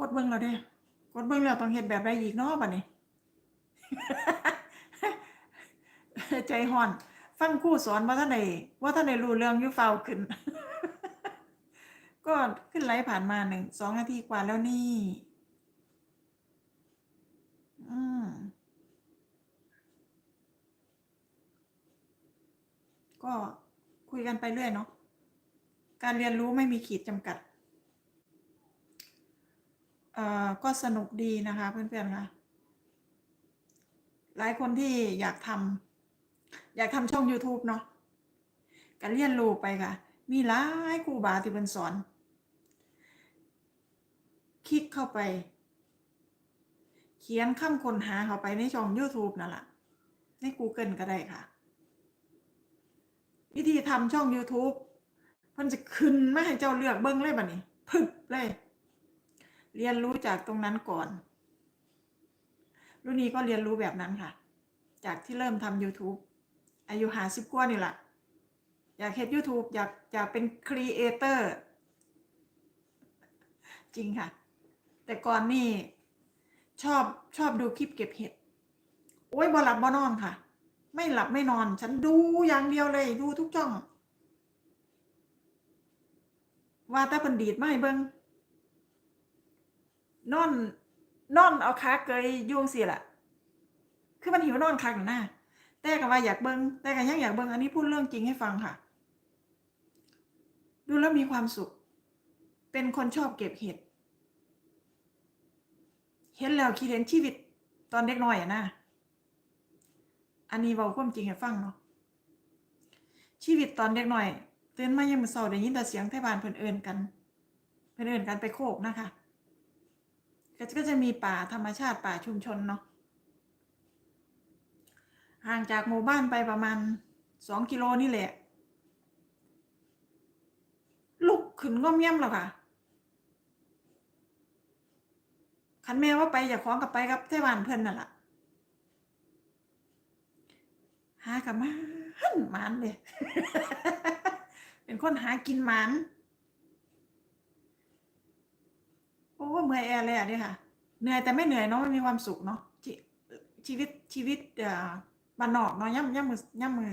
กดเบิ่งแล้วเด้กดเบิ่งแล้วต้องเฮ็ดแบบใดอีกเนาะบัดนี้ ใจฮ้อน ฟังครูสอนบ่าทันได้บ่ทันได้รู้เรื่องอยู่ฟ้าขึ้น ก็ขึ้นไลฟ์ผ่านมาหนึ่งสองนาทีกว่าแล้วนี่ อืมก็คุยกันไปเรื่อยเนาะการเรียนรู้ไม่มีขีดจำกัด ก็สนุกดีนะคะเพื่อนๆค่ะหลายคนที่อยากทำอยากทำช่อง YouTube เนาะการเรียนรู้ไปค่ะ มีหลายครูบาที่เป็นสอน คลิกเข้าไป เขียนคำค้นหาเข้าไปในช่อง YouTube นั่นแหละใน Google ก็ได้ค่ะ วิธีทำช่อง YouTube มันจะขึ้นมาให้เจ้าเลือกเบิ้งเลยบัดนี้ พึบเลย เรียนรู้จากตรงนั้นก่อน รุ่นนี้ก็เรียนรู้แบบนั้นค่ะ จากที่เริ่มทำ YouTube อายุหาสิบกว่านี่แหละอยากเฮ็ด YouTube อยากอยากเป็นครีเอเตอร์จริงค่ะ แต่ก่อนนี่ชอบชอบดูคลิปเก็บเห็ด โอ้ยบ่หลับบ่นอนค่ะ ไม่หลับไม่นอน ฉันดูอย่างเดียวเลยดูทุกช่อง ว่าแต่เพิ่นดีดมาให้เบิง นอนนอนเอาขาเกยยุงสิล่ะ คือมันหิวนอนคักนั่นน่ะแต่ก็ว่าอยากเบิ่งแต่ก็ยังอยากเบิ่งอันนี้พูดเรื่องจริงให้ฟังค่ะ ดูแล้วมีความสุข เป็นคนชอบเก็บเห็ด เห็นแล้วคิดเห็นชีวิตตอนเด็กน้อยอะนะอันนี้เว้าความจริงให้ฟังเนาะ ชีวิตตอนเด็กน้อยตื่นมายามมื้อเช้าได้ยินแต่เสียงไทบานเพิ่อนเอินกัน เพิ่อนเอินกันไปโคกนะคะ ก็จะมีป่าธรรมชาติป่าชุมชนเนาะห่างจากหมู่บ้านไปประมาณสองกิโลนี่แหละ ลุกขึ้นง่อมแย้มแล้วค่ะคันแม่ว่าไปอย่าคล้องกับไปกับเทวานเพื่อนนั่นแหละหากับมาหันหมันเลย เป็นคนหากินหมัน โอ้เมื่อยแอร์เลยอะเนี่ยค่ะ เหนื่อยแต่ไม่เหนื่อยเนาะมันมีความสุขเนาะชีชีวิตชีวิตเอ่อบ้านนอกเนาะย่ำย่ำมือย่ำมือ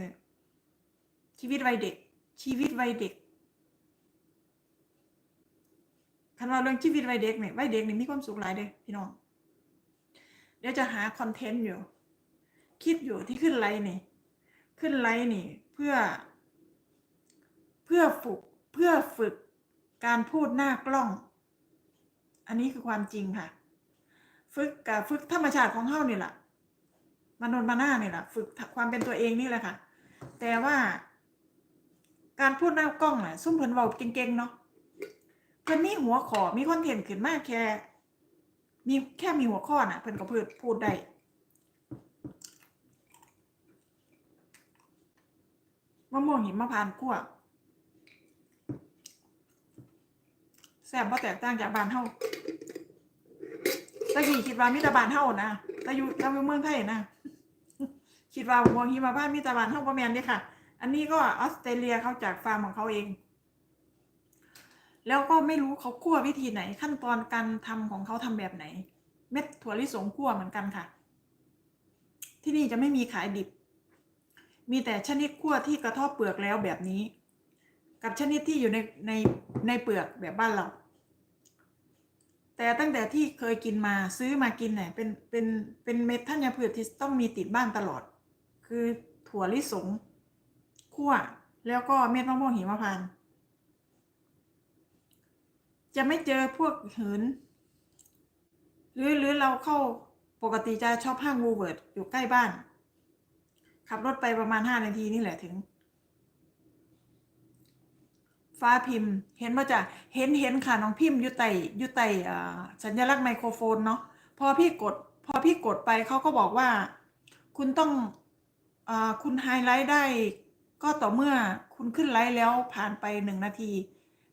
ชีวิตวัยเด็ก ชีวิตวัยเด็กคันว่าเรื่องชีวิตวัยเด็กเนี่ยวัยเด็กนี่มีความสุขหลายเด้พี่น้อง เดี๋ยวจะหาคอนเทนต์อยู่ คิดอยู่ที่ขึ้นไลน์นี่ ขึ้นไลน์นี่ เพื่อ เพื่อฝึกเพื่อฝึกการพูดหน้ากล้อง อันนี้คือความจริงค่ะ ฝึกกับฝึกธรรมชาติของเฮานี่แหละมนนมาหน้านี่แหละฝึกความเป็นตัวเองนี่แหละค่ะ แต่ว่าการพูดหน้ากล้องน่ะ ซุ่มเพิ่นเว้าเก่งๆเนาะเพิ่นมีหัวข้อมีคอนเทนต์ขึ้นมาแค่ มีแค่มีหัวข้อน่ะ เพิ่นก็พูดพูดได้มะม่วงหิมะพานต์คั่ว ซ่บบ่แตกต่างจากบ้านเฮาตะกี้คิดว่ามีแต่บ้านเฮานะแต่อยู่แต่อยู่เมืองไทยนะคิดว่ามะม่วงหิมพานมีแต่บ้านเฮาบ่แม่นเด้ค่ะ อันนี้ก็ออสเตรเลียเขาจากฟาร์มของเขาเอง แล้วก็ไม่รู้เขาคั่ววิธีไหน ขั้นตอนการทำของเขาทำแบบไหน เม็ดถั่วลิสงคั่วเหมือนกันค่ะ ที่นี่จะไม่มีขายดิบ มีแต่ชนิดคั่วที่กระเทบเปลือกแล้วแบบนี้ กับชนิดที่อยู่ในในในเปลือกแบบบ้านเรา แต่ตั้งแต่ที่เคยกินมาซื้อมากินเนี่ยเป็นเป็นเป็นเม็ดธัญพืชที่ต้องมีติดบ้านตลอด คือถั่วลิสงคั่วแล้วก็เม็ดมะม่วงหิมพานต์จะไม่เจอพวกหินหรือหรือเราเข้าปกติจะชอบห้างวูเวิร์ดอยู่ใกล้บ้าน ขับรถไปประมาณห้านาทีนี่แหละถึง ฟ้าพิมพ์ เห็นว่าจะเห็นเห็นค่ะน้องพิมพ์อยู่ไต่อยู่ไต่สัญลักษณ์ไมโครโฟนเนาะพอพี่กดพอพี่กดไปเขาก็บอกว่า คุณต้องอคุณไฮไลท์ได้ ก็ต่อเมื่อคุณขึ้นไลท์แล้วผ่านไปหนึ่งนาที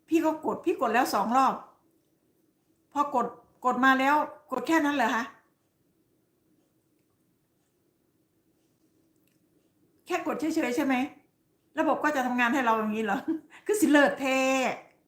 พี่ก็กดพี่กดแล้วสองรอบ พอกดกดมาแล้วกดแค่นั้นเหรอคะแค่กดเฉยๆใช่ไหม ระบบก็จะทำงานให้เราอย่างนี้เหรอ คือสิเลิศเท